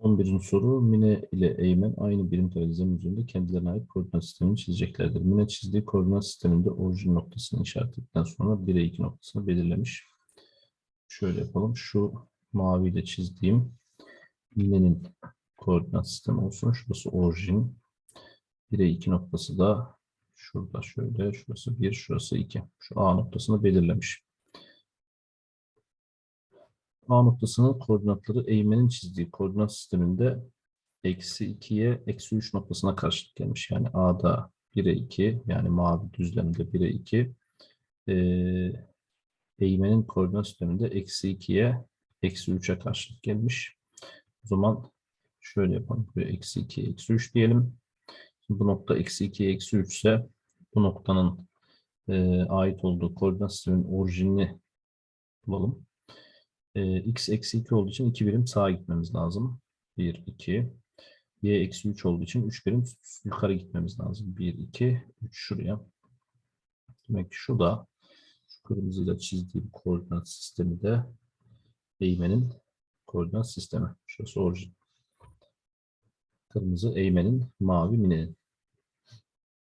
11. soru Mine ile Eymen aynı birim zemin üzerinde kendilerine ait koordinat sistemini çizeceklerdir. Mine çizdiği koordinat sisteminde orijin noktasını işaretledikten sonra 1'e 2 noktasını belirlemiş. Şöyle yapalım. Şu maviyle çizdiğim Mine'nin koordinat sistemi olsun. Şurası orijin. 1'e 2 noktası da şurada şöyle. Şurası 1, şurası 2. Şu A noktasını belirlemiş. A noktasının koordinatları eğmenin çizdiği koordinat sisteminde eksi 2'ye eksi 3 noktasına karşılık gelmiş. Yani A'da 1'e 2 yani mavi düzlemde 1'e 2 ee, eğmenin koordinat sisteminde eksi 2'ye eksi 3'e karşılık gelmiş. O zaman şöyle yapalım. Buraya eksi 2, eksi 3 diyelim. Şimdi bu nokta eksi 2, eksi 3 ise bu noktanın e, ait olduğu koordinat sisteminin orijinini bulalım. E, x eksi 2 olduğu için 2 birim sağa gitmemiz lazım. 1, 2. y eksi 3 olduğu için 3 birim yukarı gitmemiz lazım. 1, 2, 3 şuraya. Demek ki şu da şu kırmızıyla çizdiğim koordinat sistemi de eğmenin koordinat sistemi. Şurası orijin. Kırmızı eğmenin, mavi minenin.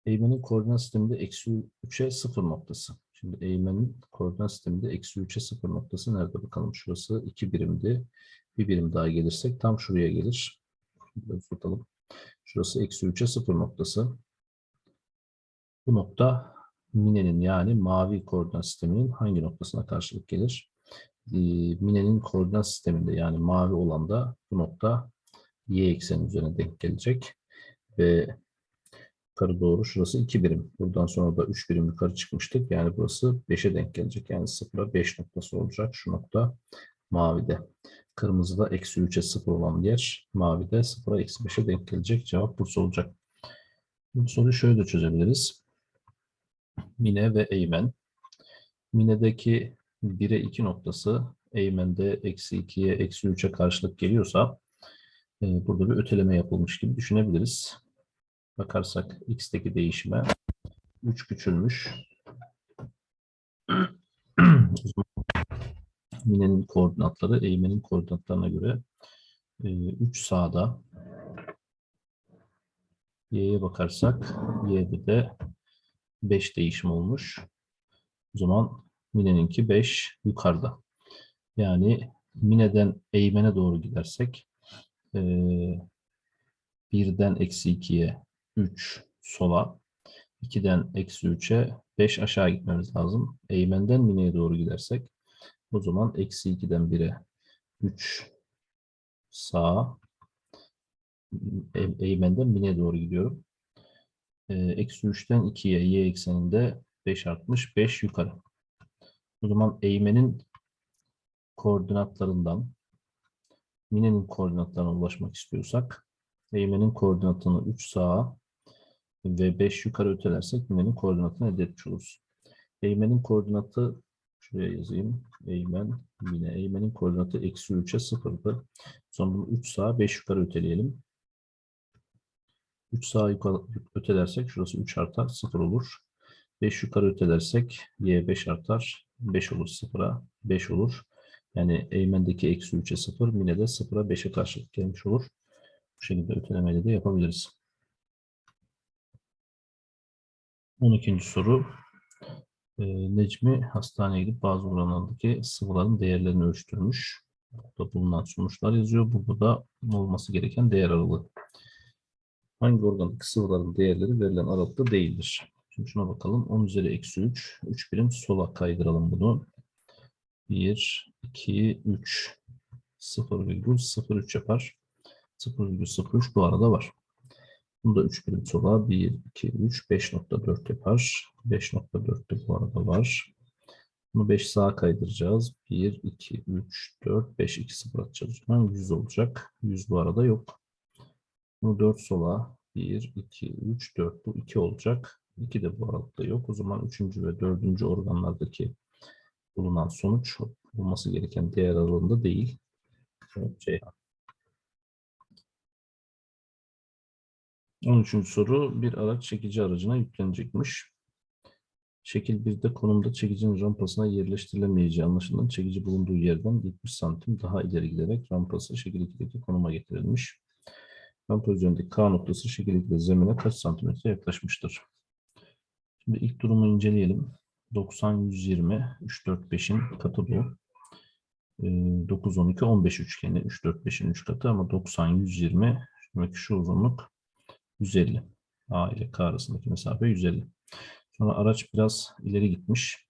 Eğmenin koordinat sisteminde eksi 3'e 0 noktası. Şimdi eğmenin koordinat sisteminde eksi 3'e 0 noktası nerede bakalım? Şurası 2 birimdi. Bir birim daha gelirsek tam şuraya gelir. Biraz tutalım. Şurası eksi 3'e 0 noktası. Bu nokta minenin yani mavi koordinat sisteminin hangi noktasına karşılık gelir? Ee, Minenin koordinat sisteminde yani mavi olanda bu nokta y ekseni üzerine denk gelecek. Ve yukarı doğru şurası 2 birim. Buradan sonra da 3 birim yukarı çıkmıştık. Yani burası 5'e denk gelecek. Yani 0'a 5 noktası olacak. Şu nokta mavide. Kırmızıda eksi 3'e 0 olan yer mavide 0'a eksi 5'e denk gelecek. Cevap Bursa olacak. Bu soruyu şöyle de çözebiliriz. Mine ve Eymen. Mine'deki 1'e 2 noktası Eymen'de eksi 2'ye eksi 3'e karşılık geliyorsa e, burada bir öteleme yapılmış gibi düşünebiliriz bakarsak x'teki değişime 3 küçülmüş. Mine'nin koordinatları eğmenin koordinatlarına göre 3 sağda. Y'ye bakarsak Y'de de 5 değişim olmuş. O zaman Mine'ninki 5 yukarıda. Yani Mine'den eğmene doğru gidersek birden eksi 2'ye 3 sola, 2'den eksi 3'e 5 aşağı gitmemiz lazım. Eğmenden mineye doğru gidersek o zaman eksi 2'den 1'e 3 sağa, e- eğmenden mineye doğru gidiyorum. Ee, eksi 3'ten 2'ye y ekseninde 5 artmış, 5 yukarı. O zaman eğmenin koordinatlarından minenin koordinatlarına ulaşmak istiyorsak eğmenin koordinatını 3 sağa ve 5 yukarı ötelersek minenin koordinatını elde etmiş oluruz. Eğmenin koordinatı şuraya yazayım. Eğmen, mine. Eğmenin koordinatı eksi 3'e 0'dı. Sonra bunu 3 sağa 5 yukarı öteleyelim. 3 sağa yukarı ötelersek şurası 3 artar 0 olur. 5 yukarı ötelersek y 5 artar 5 olur 0'a 5 olur. Yani eğmendeki eksi 3'e 0 mine de 0'a 5'e karşılık gelmiş olur. Bu şekilde ötelemeyle de yapabiliriz. 12. soru. Ee, Necmi hastaneye gidip bazı oranlardaki sıvıların değerlerini ölçtürmüş. Burada bulunan sonuçlar yazıyor. Burada da olması gereken değer aralığı. Hangi organdaki sıvıların değerleri verilen aralıkta değildir? Şimdi şuna bakalım. 10 üzeri eksi 3. 3 birim sola kaydıralım bunu. 1, 2, 3. 0,03 yapar. 0,03 bu arada var. Bunda 3 birim sola 1, 2, 3, 5.4 yapar. 5.4 de bu arada var. Bunu 5 sağa kaydıracağız. 1, 2, 3, 4, 5, 2, 0 atacağız. Zaman 100 olacak. 100 bu arada yok. Bunu 4 sola 1, 2, 3, 4 bu 2 olacak. 2 de bu arada yok. O zaman 3. ve 4. organlardaki bulunan sonuç olması gereken değer aralığında değil. Evet, Ceyhan. 13. soru bir araç çekici aracına yüklenecekmiş. Şekil 1'de konumda çekicinin rampasına yerleştirilemeyeceği anlaşılan çekici bulunduğu yerden 70 santim daha ileri giderek rampası şekil 2'deki konuma getirilmiş. Rampa üzerindeki K noktası şekil 2'de zemine kaç santimetre yaklaşmıştır? Şimdi ilk durumu inceleyelim. 90, 120, 3, 4, 5'in katı bu. Ee, 9, 12, 15 üçgeni. 3, 4, 5'in 3 katı ama 90, 120, demek şu uzunluk 150. A ile K arasındaki mesafe 150. Sonra araç biraz ileri gitmiş.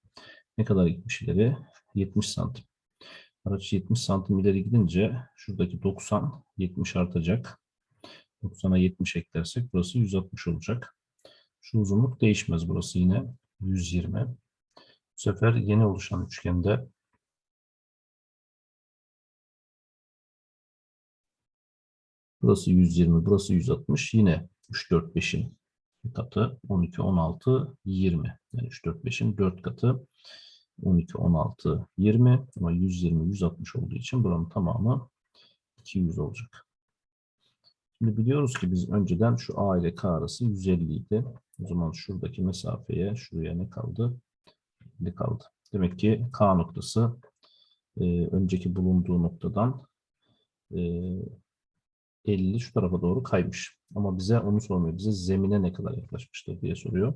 Ne kadar gitmiş ileri? 70 santim. Araç 70 santim ileri gidince şuradaki 90, 70 artacak. 90'a 70 eklersek burası 160 olacak. Şu uzunluk değişmez. Burası yine 120. Bu sefer yeni oluşan üçgende burası 120, burası 160. Yine 3, 4, 5'in bir katı 12, 16, 20. Yani 3, 4, 5'in 4 katı 12, 16, 20. Ama 120, 160 olduğu için buranın tamamı 200 olacak. Şimdi biliyoruz ki biz önceden şu A ile K arası 150 idi. O zaman şuradaki mesafeye şuraya ne kaldı? 50 kaldı. Demek ki K noktası e, önceki bulunduğu noktadan e, 50 şu tarafa doğru kaymış. Ama bize onu sormuyor. Bize zemine ne kadar yaklaşmıştır diye soruyor.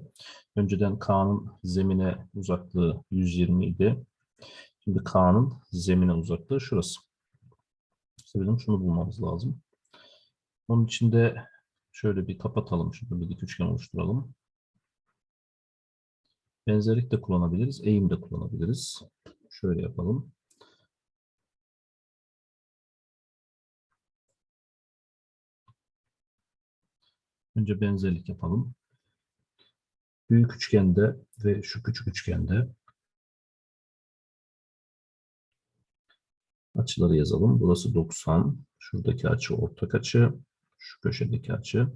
Önceden K'nın zemine uzaklığı 120 idi. Şimdi K'nın zemine uzaklığı şurası. İşte bizim şunu bulmamız lazım. Onun için de şöyle bir kapatalım. Şurada bir dik üçgen oluşturalım. Benzerlik de kullanabiliriz. Eğim de kullanabiliriz. Şöyle yapalım. Önce benzerlik yapalım. Büyük üçgende ve şu küçük üçgende açıları yazalım. Burası 90. Şuradaki açı ortak açı. Şu köşedeki açı.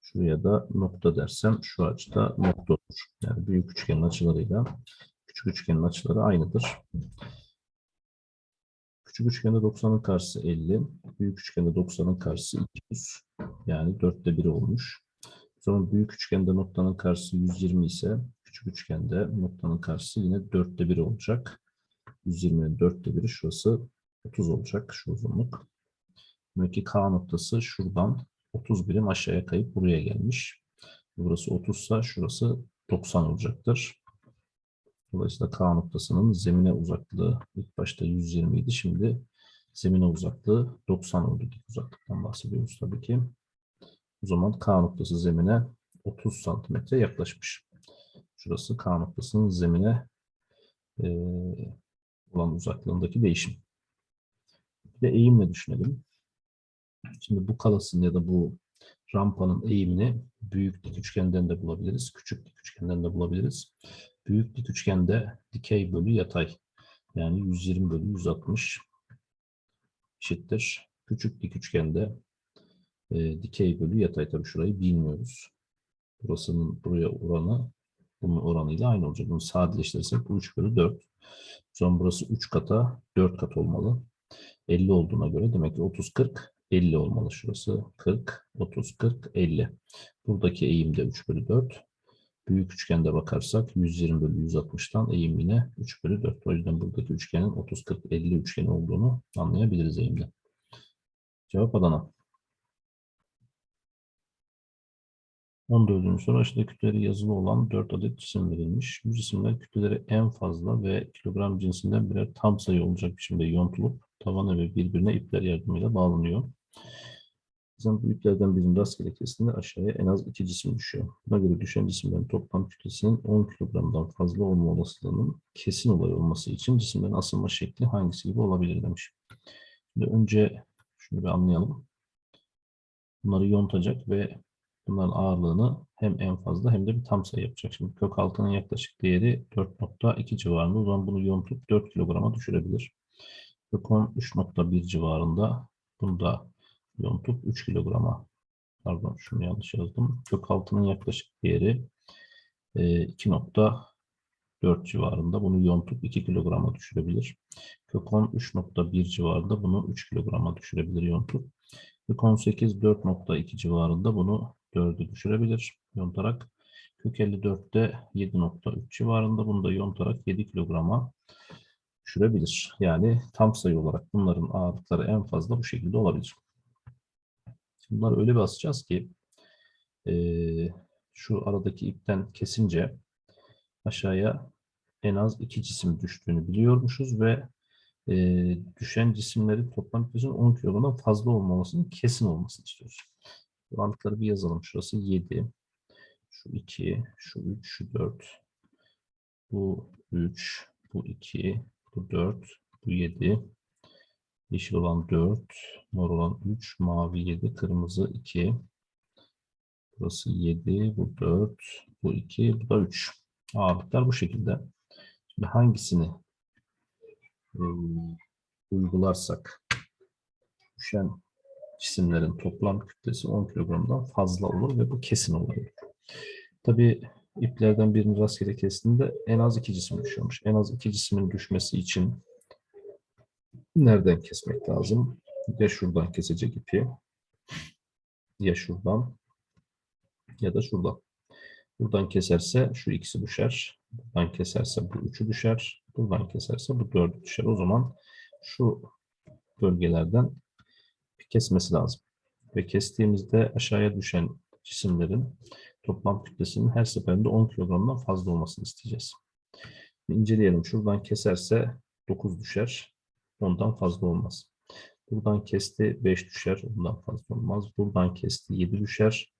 Şuraya da nokta dersem şu açıda nokta olur. Yani büyük üçgenin açılarıyla küçük üçgenin açıları aynıdır. Küçük üçgende 90'ın karşısı 50. Büyük üçgende 90'ın karşısı 200. Yani dörtte biri olmuş. Sonra büyük üçgende noktanın karşısı 120 ise küçük üçgende noktanın karşısı yine dörtte biri olacak. 120'nin dörtte biri şurası 30 olacak şu uzunluk. Demek ki K noktası şuradan 30 birim aşağıya kayıp buraya gelmiş. Burası 30 ise şurası 90 olacaktır. Dolayısıyla K noktasının zemine uzaklığı ilk başta 120 idi. Şimdi zemine uzaklığı 90 oldu. Dik uzaklıktan bahsediyoruz tabii ki. O zaman K noktası zemine 30 santimetre yaklaşmış. Şurası K noktasının zemine e, olan uzaklığındaki değişim. Bir de eğimle düşünelim. Şimdi bu kalasın ya da bu rampanın eğimini büyük dik üçgenden de bulabiliriz. Küçük dik üçgenden de bulabiliriz. Büyük dik üçgende dikey bölü yatay. Yani 120 bölü 160 eşittir. Küçük dik üçgende e, dikey bölü yatay. Tabii şurayı bilmiyoruz. Burasının buraya oranı bunun oranıyla aynı olacak. Bunu sadeleştirirsek bu 3 bölü 4. O zaman burası 3 kata 4 kat olmalı. 50 olduğuna göre demek ki 30 40 50 olmalı şurası. 40 30 40 50. Buradaki eğim de 3 bölü 4. Büyük üçgende bakarsak 120 bölü 160'tan eğim yine 3 bölü 4. O yüzden buradaki üçgenin 30 40 50 üçgeni olduğunu anlayabiliriz eğimde. Cevap Adana. 14. soru aşağıda kütleleri yazılı olan 4 adet cisim verilmiş. Bu cisimler kütleleri en fazla ve kilogram cinsinden birer tam sayı olacak biçimde yontulup tavana ve birbirine ipler yardımıyla bağlanıyor. Bizim bu iplerden birinin rastgele kesiminde aşağıya en az iki cisim düşüyor. Buna göre düşen cisimlerin toplam kütlesinin 10 kilogramdan fazla olma olasılığının kesin olay olması için cisimlerin asılma şekli hangisi gibi olabilir demiş. Şimdi önce şunu bir anlayalım. Bunları yontacak ve bunların ağırlığını hem en fazla hem de bir tam sayı yapacak. Şimdi kök altının yaklaşık değeri 4.2 civarında. O zaman bunu yontup 4 kilograma düşürebilir. Kök 10 3.1 civarında. Bunu da yontup 3 kilograma pardon şunu yanlış yazdım. Kök altının yaklaşık değeri 2.4 civarında. Bunu yontup 2 kilograma düşürebilir. Kök 10 3.1 civarında. Bunu 3 kilograma düşürebilir yontup. Kök 18 4.2 civarında. Bunu 4'ü düşürebilir yontarak. Kök 54'te 7.3 civarında. Bunu da yontarak 7 kilograma düşürebilir. Yani tam sayı olarak bunların ağırlıkları en fazla bu şekilde olabilir. Bunları öyle bir asacağız ki eee, şu aradaki ipten kesince aşağıya en az iki cisim düştüğünü biliyormuşuz ve eee, düşen cisimlerin toplam kütlesinin 10 kilogramdan fazla olmamasının kesin olmasını istiyoruz. Orantıları bir yazalım. Şurası 7, şu 2, şu 3, şu 4, bu 3, bu 2, bu 4, bu 7, yeşil olan 4, mor olan 3, mavi 7, kırmızı 2, burası 7, bu 4, bu 2, bu da 3. Ağırlıklar bu şekilde. Şimdi hangisini e, uygularsak düşen cisimlerin toplam kütlesi 10 kilogramdan fazla olur ve bu kesin olur. Tabii iplerden birini rastgele kestiğinde en az iki cisim düşüyormuş. En az iki cismin düşmesi için nereden kesmek lazım? Ya şuradan kesecek ipi ya şuradan ya da şuradan. Buradan keserse şu ikisi düşer. Buradan keserse bu üçü düşer. Buradan keserse bu dördü düşer. O zaman şu bölgelerden bir kesmesi lazım. Ve kestiğimizde aşağıya düşen cisimlerin toplam kütlesinin her seferinde 10 kilogramdan fazla olmasını isteyeceğiz. İnceleyelim. Şuradan keserse 9 düşer. Ondan fazla olmaz. Buradan kesti 5 düşer. Ondan fazla olmaz. Buradan kesti 7 düşer.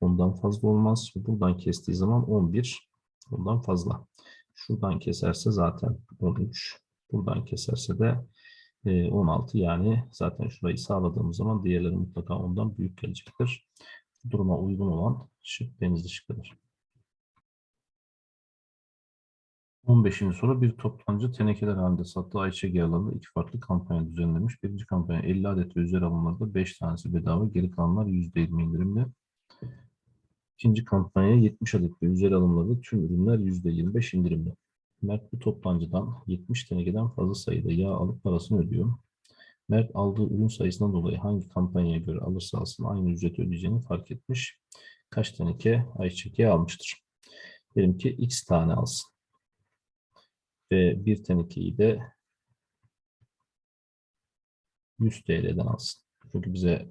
Ondan fazla olmaz. Buradan kestiği zaman 11. Ondan fazla. Şuradan keserse zaten 13. Buradan keserse de e, 16 yani zaten şurayı sağladığımız zaman diğerleri mutlaka ondan büyük gelecektir. Duruma uygun olan şık denizli şıkkıdır. 15. soru bir toptancı tenekeler halinde sattığı ayçiçeği yağlarında iki farklı kampanya düzenlemiş. Birinci kampanya 50 adet ve üzeri alımlarda 5 tanesi bedava, geri kalanlar %20 indirimli. İkinci kampanya 70 adet ve üzeri alımlarda tüm ürünler %25 indirimli. Mert bu toptancıdan 70 tenekeden fazla sayıda yağ alıp parasını ödüyor. Mert aldığı ürün sayısından dolayı hangi kampanyaya göre alırsa alsın aynı ücreti ödeyeceğini fark etmiş. Kaç teneke ayçiçek yağı almıştır? Diyelim ki x tane alsın. Ve bir tenekeyi de 100 TL'den alsın. Çünkü bize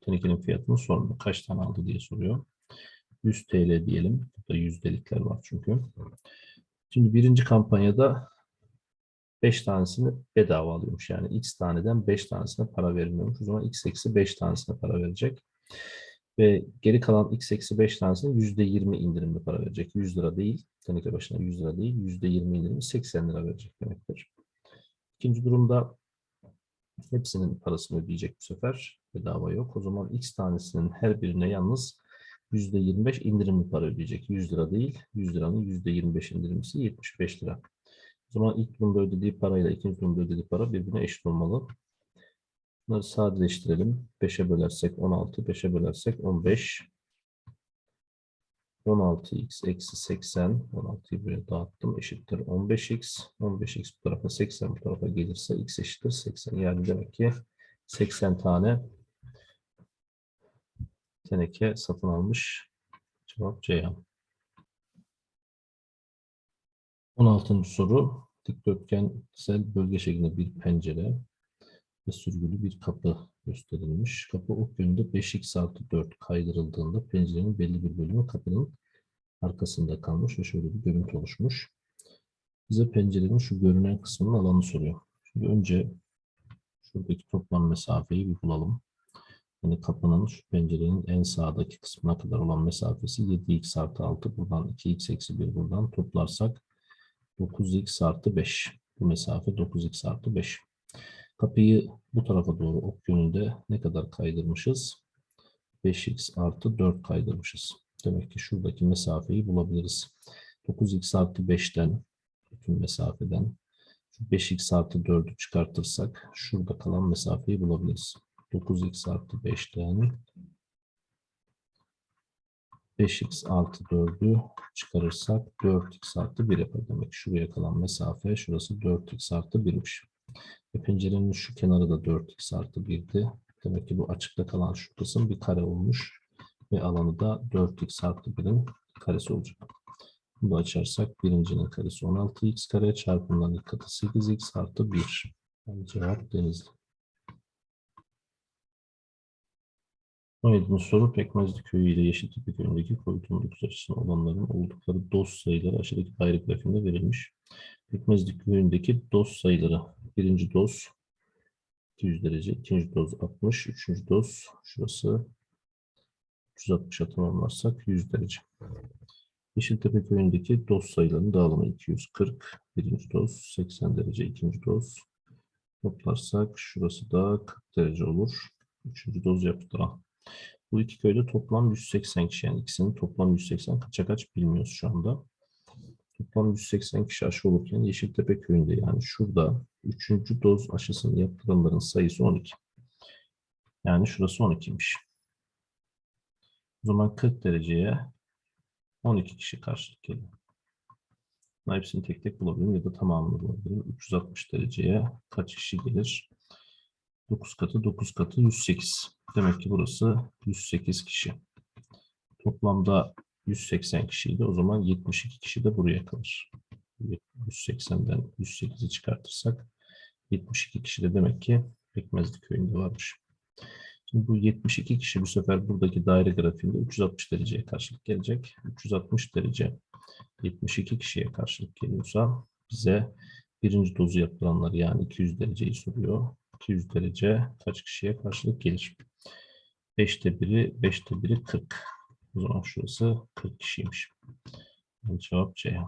tenekenin fiyatını sormuyor. Kaç tane aldı diye soruyor. 100 TL diyelim. Burada yüzdelikler var çünkü. Şimdi birinci kampanyada 5 tanesini bedava alıyormuş. Yani x taneden 5 tanesine para vermiyormuş. O zaman x eksi 5 tanesine para verecek. Ve geri kalan x eksi 5 tanesine %20 indirimli para verecek. 100 lira değil. Teneke başına 100 lira değil. %20 indirimli 80 lira verecek demektir. İkinci durumda hepsinin parasını ödeyecek bu sefer. Bedava yok. O zaman x tanesinin her birine yalnız %25 indirimli para ödeyecek. 100 lira değil. 100 liranın %25 indirimlisi 75 lira. O zaman ilk durumda ödediği parayla ikinci durumda ödediği para birbirine eşit olmalı. Bunları sadeleştirelim. 5'e bölersek 16, 5'e bölersek 15. 16x eksi 80. 16'yı buraya dağıttım. Eşittir 15x. 15x bu tarafa 80 bu tarafa gelirse x eşittir 80. Yani demek ki 80 tane teneke satın almış. Cevap Ceyhan. 16. soru. Dikdörtgensel bölge şeklinde bir pencere ve sürgülü bir kapı gösterilmiş. Kapı ok yönünde 5x artı 4 kaydırıldığında pencerenin belli bir bölümü kapının arkasında kalmış ve şöyle bir görüntü oluşmuş. Bize pencerenin şu görünen kısmının alanı soruyor. Şimdi önce şuradaki toplam mesafeyi bir bulalım. Yani kapının şu pencerenin en sağdaki kısmına kadar olan mesafesi 7x artı 6. Buradan 2x eksi 1 buradan toplarsak 9x artı 5. Bu mesafe 9x artı 5. Kapıyı bu tarafa doğru ok yönünde ne kadar kaydırmışız? 5x artı 4 kaydırmışız. Demek ki şuradaki mesafeyi bulabiliriz. 9x artı 5'ten bütün mesafeden şu 5x artı 4'ü çıkartırsak şurada kalan mesafeyi bulabiliriz. 9x artı 5'ten 5x artı 4'ü çıkarırsak 4x artı 1 yapar. Demek şuraya kalan mesafe şurası 4x artı 1'miş. Ve pencerenin şu kenarı da 4x artı 1'di. Demek ki bu açıkta kalan şu kısım bir kare olmuş. Ve alanı da 4x artı 1'in karesi olacak. Bunu açarsak birincinin karesi 16x kare çarpımların ilk katı 8x artı 1. Yani cevap Denizli. 17. soru Pekmezli Köyü ile Yeşiltepe Köyü'ndeki koyut 19 açısından olanların oldukları doz sayıları aşağıdaki daire grafiğinde verilmiş. Pekmezli Köyü'ndeki doz sayıları. Birinci doz 200 derece, ikinci doz 60, üçüncü doz şurası 360'a tamamlarsak 100 derece. Yeşiltepe köyündeki doz sayılarının dağılımı 240. Birinci doz 80 derece, ikinci doz. Toplarsak şurası da 40 derece olur. Üçüncü doz yaptıran. Bu iki köyde toplam 180 kişi. Yani ikisinin toplam 180 kaça kaç bilmiyoruz şu anda. Toplam 180 kişi aşı olurken Yeşiltepe köyünde yani şurada üçüncü doz aşısını yaptıranların sayısı 12. Yani şurası 12'miş. O zaman 40 dereceye 12 kişi karşılık geliyor. Hepsini tek tek bulabilirim ya da tamamını bulabilirim. 360 dereceye kaç kişi gelir? 9 katı 9 katı 108. Demek ki burası 108 kişi. Toplamda 180 kişiydi. O zaman 72 kişi de buraya kalır. 180'den 108'i çıkartırsak 72 kişi de demek ki Pekmezli köyünde varmış. Şimdi bu 72 kişi bu sefer buradaki daire grafiğinde 360 dereceye karşılık gelecek. 360 derece 72 kişiye karşılık geliyorsa bize birinci dozu yapılanlar yani 200 dereceyi soruyor. 200 derece kaç kişiye karşılık gelir? 5'te 1'i 5'te 1'i 40. O zaman şurası 40 kişiymiş. Cevap C.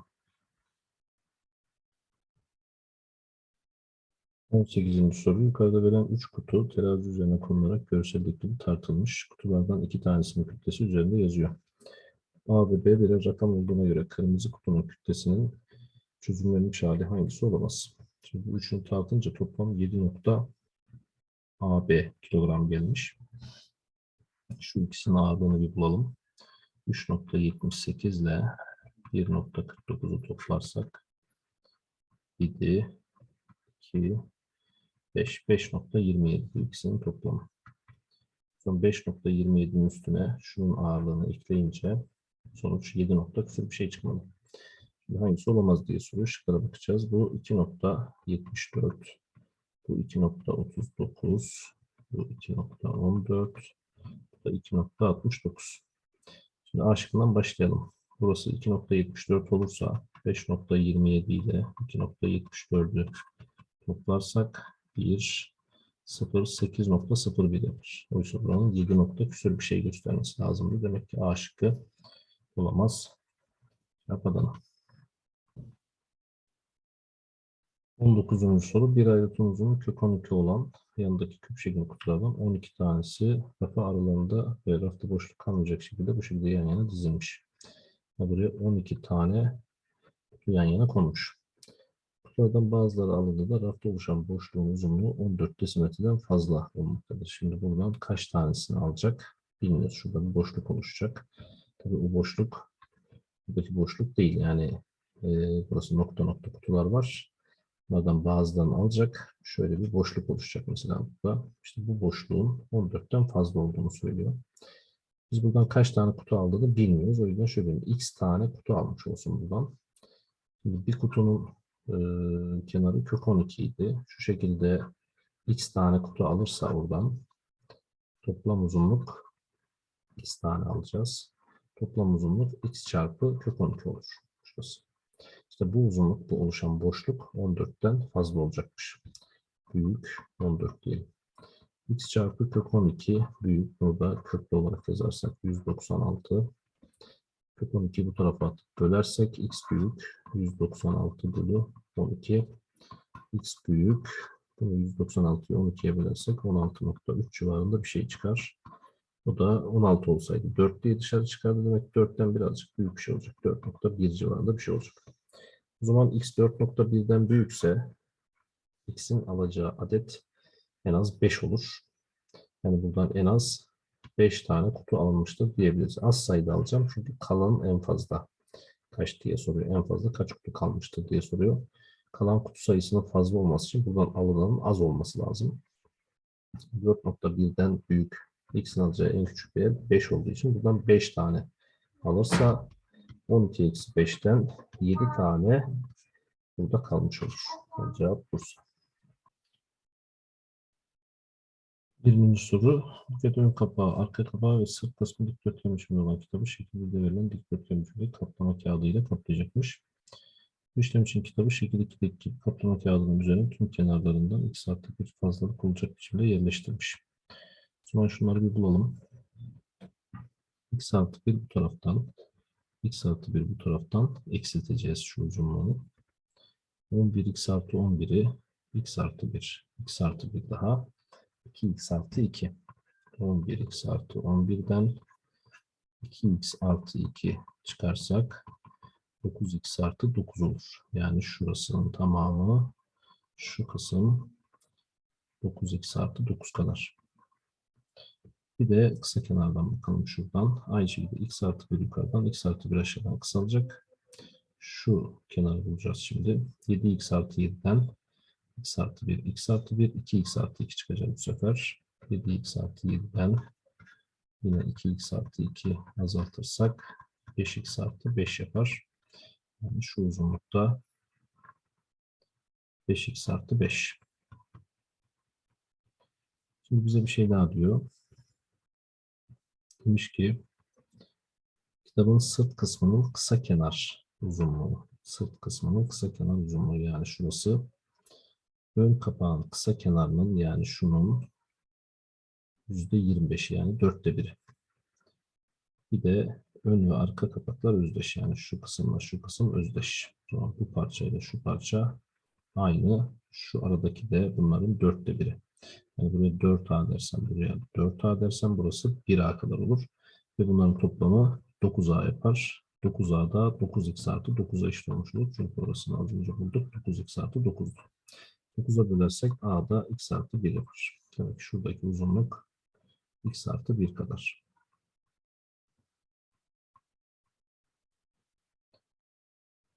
18. soru. Yukarıda verilen 3 kutu terazi üzerine konularak görseldeki gibi tartılmış. Kutulardan iki tanesinin kütlesi üzerinde yazıyor. A ve B birer rakam olduğuna göre kırmızı kutunun kütlesinin çözümlenmiş hali hangisi olamaz? Şimdi bu üçünü tartınca toplam 7 nokta AB kilogram gelmiş. Şu ikisinin ağırlığını bir bulalım. 3.78 ile 1.49'u toplarsak 7, 2, 5, 5.27 bu ikisinin toplamı. Son 5.27'nin üstüne şunun ağırlığını ekleyince sonuç 7 nokta küsur bir şey çıkmalı. Şimdi hangisi olamaz diye soruyor. Şıklara bakacağız. Bu 2.74, bu 2.39, bu 2.14, bu da 2.69. Şimdi A şıkkından başlayalım. Burası 2.74 olursa 5.27 ile 2.74'ü toplarsak 1, 0, 8.01 yapar. Oysa buranın 7 nokta küsur bir şey göstermesi lazımdı. Demek ki A şıkkı olamaz. Cevap Adana. 19. soru. Bir ayrıtın uzunluğu kök 12 olan yanındaki küp şeklinde kutulardan 12 tanesi rafa aralarında ve rafta boşluk kalmayacak şekilde bu şekilde yan yana dizilmiş. Buraya 12 tane yan yana konmuş. Kutulardan bazıları alındığında rafta oluşan boşluğun uzunluğu 14 desimetreden fazla olmaktadır. Şimdi buradan kaç tanesini alacak bilmiyoruz. Şurada bir boşluk oluşacak. Tabii o boşluk buradaki boşluk değil. Yani e, burası nokta nokta kutular var. Bunlardan bazılarını alacak. Şöyle bir boşluk oluşacak mesela burada. İşte bu boşluğun 14'ten fazla olduğunu söylüyor. Biz buradan kaç tane kutu aldığını bilmiyoruz. O yüzden şöyle diyeyim. X tane kutu almış olsun buradan. Şimdi bir kutunun e, kenarı kök 12 idi. Şu şekilde X tane kutu alırsa oradan toplam uzunluk X tane alacağız. Toplam uzunluk X çarpı kök 12 olur. Şurası. İşte bu uzunluk, bu oluşan boşluk 14'ten fazla olacakmış. Büyük 14 diyelim. X çarpı kök 12 büyük. Burada köklü olarak yazarsak 196. Kök 12 bu tarafa atıp bölersek X büyük. 196 bölü 12. X büyük. Bunu 196'yı 12'ye bölersek 16.3 civarında bir şey çıkar. O da 16 olsaydı 4 diye dışarı çıkardı. Demek 4'ten birazcık büyük bir şey olacak. 4.1 civarında bir şey olacak. O zaman x 4.1'den büyükse x'in alacağı adet en az 5 olur. Yani buradan en az 5 tane kutu alınmıştır diyebiliriz. Az sayıda alacağım çünkü kalan en fazla kaç diye soruyor. En fazla kaç kutu kalmıştır diye soruyor. Kalan kutu sayısının fazla olması için buradan alınanın az olması lazım. 4.1'den büyük x'in alacağı en küçük değer 5 olduğu için buradan 5 tane alırsa 12 eksi 5'ten 7 tane burada kalmış olur. Yani cevap Bursa. 20. soru. Buket ön kapağı, arka kapağı ve sırt kısmı dikdörtgen biçiminde olan kitabı şekilde verilen dikdörtgen biçimde kaplama kağıdı ile kaplayacakmış. Bu işlem için kitabı şekil 2'deki gibi kaplama kağıdının üzerine tüm kenarlarından x artı bir fazlalık olacak biçimde yerleştirmiş. O zaman şunları bir bulalım. x artı 1 bu taraftan, x artı 1 bu taraftan eksilteceğiz şu uzunluğunu. 11 x artı 11'i x artı 1, x artı 1 daha 2x artı 2. 11x artı 11'den 2x artı 2 çıkarsak 9x artı 9 olur. Yani şurasının tamamı şu kısım 9x artı 9 kadar. Bir de kısa kenardan bakalım şuradan. Aynı şekilde x artı 1 yukarıdan x artı 1 aşağıdan kısalacak. Şu kenarı bulacağız şimdi. 7x artı 7'den x artı 1, x artı 1, 2x artı 2 çıkacak bu sefer. 7x artı 7'den yine 2x artı 2 azaltırsak 5x artı 5 yapar. Yani şu uzunlukta 5x artı 5. Şimdi bize bir şey daha diyor. Demiş ki kitabın sırt kısmının kısa kenar uzunluğu. Sırt kısmının kısa kenar uzunluğu yani şurası ön kapağın kısa kenarının yani şunun %25'i yani dörtte biri. Bir de ön ve arka kapaklar özdeş yani şu kısımla şu kısım özdeş. Bu parçayla şu parça aynı. Şu aradaki de bunların dörtte biri. Yani buraya 4A dersem buraya 4A dersem burası 1A kadar olur. Ve bunların toplamı 9A yapar. 9A da 9x artı 9'a eşit olmuş olur. Çünkü orasını az önce bulduk. 9x artı 9'du. 9'a bölersek A da x artı 1 yapar. Demek ki şuradaki uzunluk x artı 1 kadar.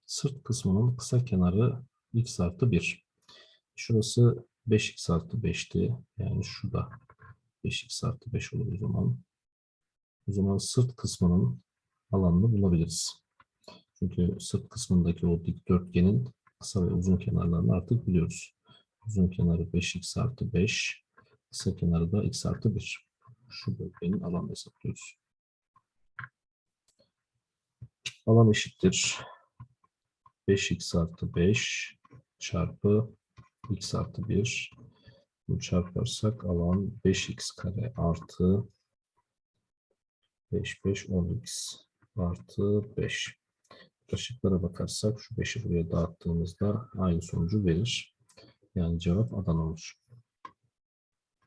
Sırt kısmının kısa kenarı x artı 1. Şurası 5x artı 5'ti. Yani şu da 5x artı 5 olur o zaman. O zaman sırt kısmının alanını bulabiliriz. Çünkü sırt kısmındaki o dikdörtgenin kısa ve uzun kenarlarını artık biliyoruz. Uzun kenarı 5x artı 5. Kısa kenarı da x artı 1. Şu bölgenin alanını hesaplıyoruz. Alan eşittir. 5x artı 5 çarpı x artı 1. Bunu çarparsak alan 5x kare artı 5, 5, 10x artı 5. Işıklara bakarsak şu 5'i buraya dağıttığımızda aynı sonucu verir. Yani cevap Adana olur.